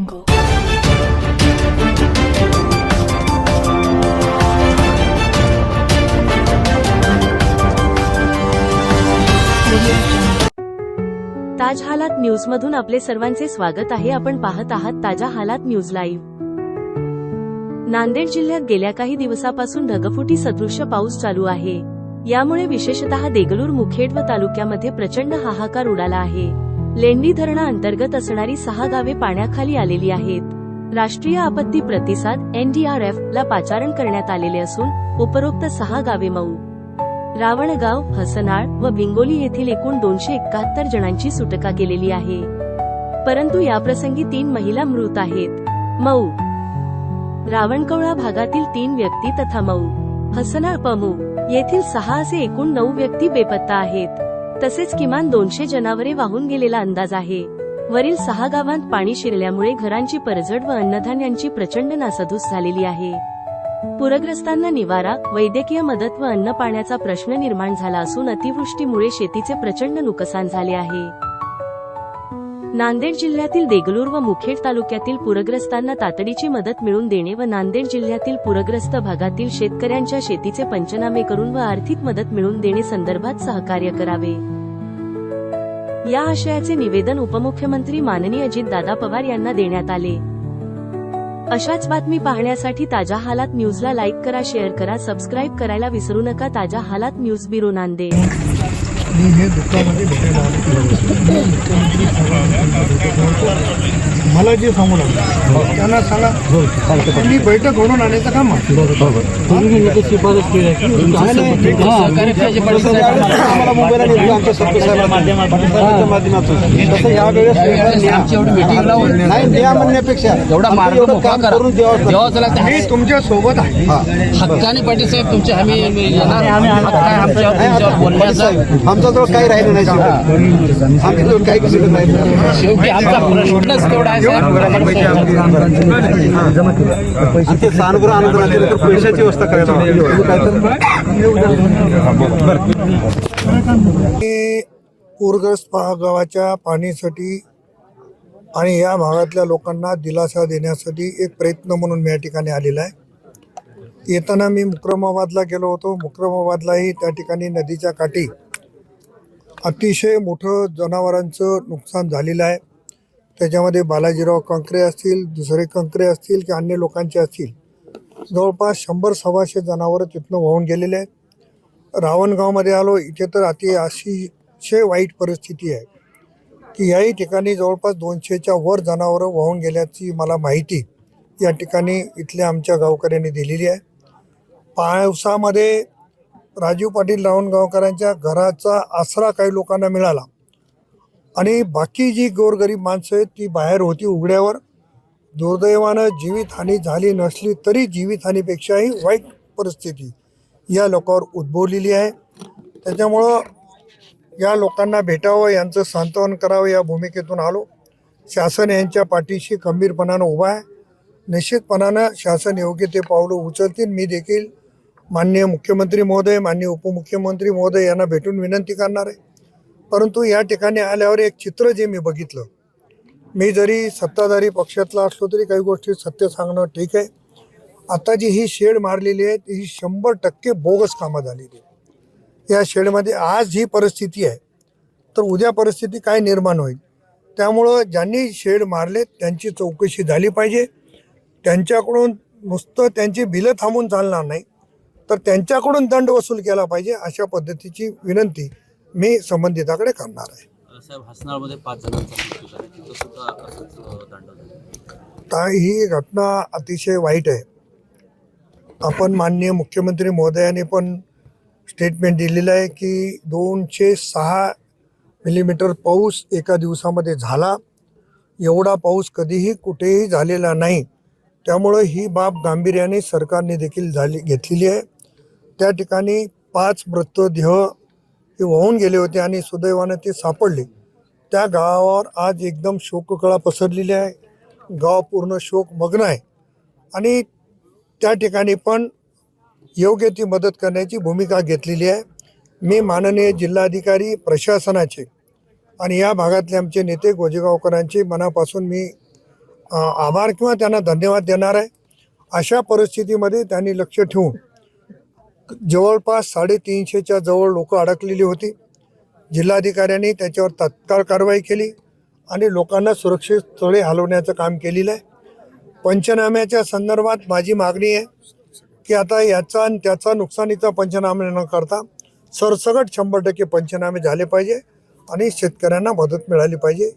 ताज हालात न्यूज मधून आपले सर्वांचे स्वागत आहे. आपण पाहत आहात ताजा हालात न्यूज लाईव्ह. नांदेड जिल्ह्यात गेल्या काही दिवसापासून ढगफुटी सदृश्य पाऊस चालू आहे. यामुळे विशेषतः देगलूर मुखेड व तालुक्यामध्ये प्रचंड हाहाकार उडाला आहे. लेंडी धरणा अंतर्गत असणारी सहा गावे पाण्याखाली आलेली आहेत. राष्ट्रीय आपत्ती प्रतिसाद एनडीआरएफ ला पाचारण करण्यात आलेले असून उपरोक्त सहा गावे मऊ. रावणगाव हसनाळ व बिंगोली येथील एकूण दोनशे एकाहत्तर जणांची सुटका केलेली आहे. परंतु याप्रसंगी तीन महिला मृत आहेत. मऊ. रावणकवळा भागातील तीन व्यक्ती तथा मऊ. हसनाळ पमू येथील सहा असे एकूण नऊ व्यक्ती बेपत्ता आहेत. तसेच किमान दोनशे जनावरे वाहून गेलेला अंदाज आहे. वरील सहा गावांत पाणी शिरल्यामुळे घरांची परजड व अन्नधान्यांची प्रचंड नासधूस झालेली आहे. पूरग्रस्तांना निवारा वैद्यकीय मदत व अन्न पाण्याचा प्रश्न निर्माण झाला असून अतिवृष्टीमुळे शेतीचे प्रचंड नुकसान झाले आहे. नांदेड जिल्ह्यातील देगलूर व मुखेड तालुक्यातील पूरग्रस्तांना तातडीची मदत मिळवून देणे व नांदेड जिल्ह्यातील पूरग्रस्त भागातील शेतकऱ्यांच्या शेतीचे पंचनामे करून व आर्थिक मदत मिळवून देणे संदर्भात सहकार्य करावे. या आशयाचे निवेदन उपमुख्यमंत्री माननीय अजितदादा पवार यांना देण्यात आले. अशाच बातमी पाहण्यासाठी ताजा हालात न्यूजला लाईक करा शेअर करा सबस्क्राईब करायला विसरू नका. ताजा हालात न्यूज ब्युरो नांदेड. मी हे दुःखामध्ये भेटायला आलो मी मुख्यमंत्री साहेबांना. मला जे सांगू लागलं त्यांना सांगा त्यांनी बैठक घडून आणायचं काम आहे. आम्हाला मुंबईला नेतो आमच्या सरपंच साहेबांच्या माध्यमातून तसं यावेळेस नाही द्या म्हणण्यापेक्षा एवढा मार्ग काम करा. करून द्यावं मी तुमच्यासोबत आहे हक्काने पाटील साहेब तुमचे आम्ही येणार आमच्यावर बोलण्याचा आमच्याजवळ काही राहिलं नाही शिल्लक. आमच्याजवळ काही शिल्लक नाही शेवटी आमचा प्रश्नच तेवढा आहे साहेब. आणि ते केलं तर पैशाची व्यवस्था करायला मी पूरग्रस्त गावाच्या पाणीसाठी आणि या भागातल्या लोकांना दिलासा देण्यासाठी एक प्रयत्न म्हणून मी या ठिकाणी आलेला आहे. येताना मी मुक्रमाबादला गेलो होतो. मुक्रमाबादलाही त्या ठिकाणी नदीच्या काठी अतिशय मोठं जनावरांचं नुकसान झालेलं आहे. त्याच्यामध्ये बालाजीराव कंकरे असतील दुसरे कंकरे असतील की अन्य लोकांचे असतील. जवळपास शंभर सव्वाशे जनावरं तिथनं वाहून गेलेले आहेत. रावणगावमध्ये आलो इथे तर अति अतिशय वाईट परिस्थिती आहे. की याही ठिकाणी जवळपास दोनशेच्या वर जनावरं वाहून गेल्याची मला माहिती या ठिकाणी इथल्या आमच्या गावकऱ्यांनी दिलेली आहे. पावसामध्ये राजीव पाटील रावणगावकरांच्या घराचा आसरा काही लोकांना मिळाला. आणि बाकी जी गोरगरीब माणसं आहेत ती बाहेर होती उघड्यावर. दुर्दैवानं जीवितहानी झाली नसली तरी जीवितहानीपेक्षाही वाईट परिस्थिती या लोकांवर उद्भवलेली आहे. त्याच्यामुळं या लोकांना भेटावं यांचं सांत्वन करावं या भूमिकेतून आलो. शासन यांच्या पाठीशी खंबीरपणानं उभा आहे. निश्चितपणानं शासन योग्य ते पावलं उचलतील मी देखील माननीय मुख्यमंत्री महोदय माननीय उपमुख्यमंत्री महोदय यांना भेटून विनंती करणार आहे. परंतु या ठिकाणी आल्यावर एक चित्र जे मी बघितलं मी जरी सत्ताधारी पक्षातला असलो तरी काही गोष्टी सत्य सांगणं ठीक आहे. आता जी ही शेड मारलेली आहे ती ही शंभर टक्के बोगस कामं झालेली आहे. या शेडमध्ये आज ही परिस्थिती आहे तर उद्या परिस्थिती काय निर्माण होईल? त्यामुळं ज्यांनी शेड मारले त्यांची चौकशी झाली पाहिजे. त्यांच्याकडून नुसतं त्यांची बिलं थांबून चालणार नाही. तर त्यांच्याकडून दंड वसूल केला पाहिजे अशा पद्धतीची विनंती मी संबंधिताकडे करणार आहे. ही घटना अतिशय वाईट आहे. आपण माननीय मुख्यमंत्री महोदयाने पण स्टेटमेंट दिलेलं आहे की दोनशे सहा मिलीमीटर पाऊस एका दिवसामध्ये झाला. एवढा पाऊस कधीही कुठेही झालेला नाही. त्यामुळं ही बाब गांभीर्याने सरकारने देखील झाली घेतलेली आहे. त्या ठिकाणी पाच मृतदेह हे वाहून गेले होते आणि सुदैवानं ते सापडले. त्या गावावर आज एकदम शोककळा पसरलेली आहे. गाव पूर्ण शोकमग्न आहे. आणि त्या ठिकाणी पण योग्य ती मदत करण्याची भूमिका घेतलेली आहे. मी माननीय जिल्हाधिकारी प्रशासनाचे आणि या भागातले आमचे नेते गोजेगावकरांचे मनापासून मी आभार किंवा त्यांना धन्यवाद देणार आहे. अशा परिस्थितीमध्ये त्यांनी लक्ष ठेवून जवळपास साडेतीनशेच्या जवळ लोक अडकलेली होती. जिल्हाधिकाऱ्यांनी त्याच्यावर तत्काळ कारवाई केली आणि लोकांना सुरक्षित स्थळे हलवण्याचं काम केलेलं आहे. पंचनाम्याच्या संदर्भात माझी मागणी आहे की आता याचा आणि त्याचा नुकसानीचा पंचनामे न करता सरसकट शंभर टक्के पंचनामे झाले पाहिजे आणि शेतकऱ्यांना मदत मिळाली पाहिजे.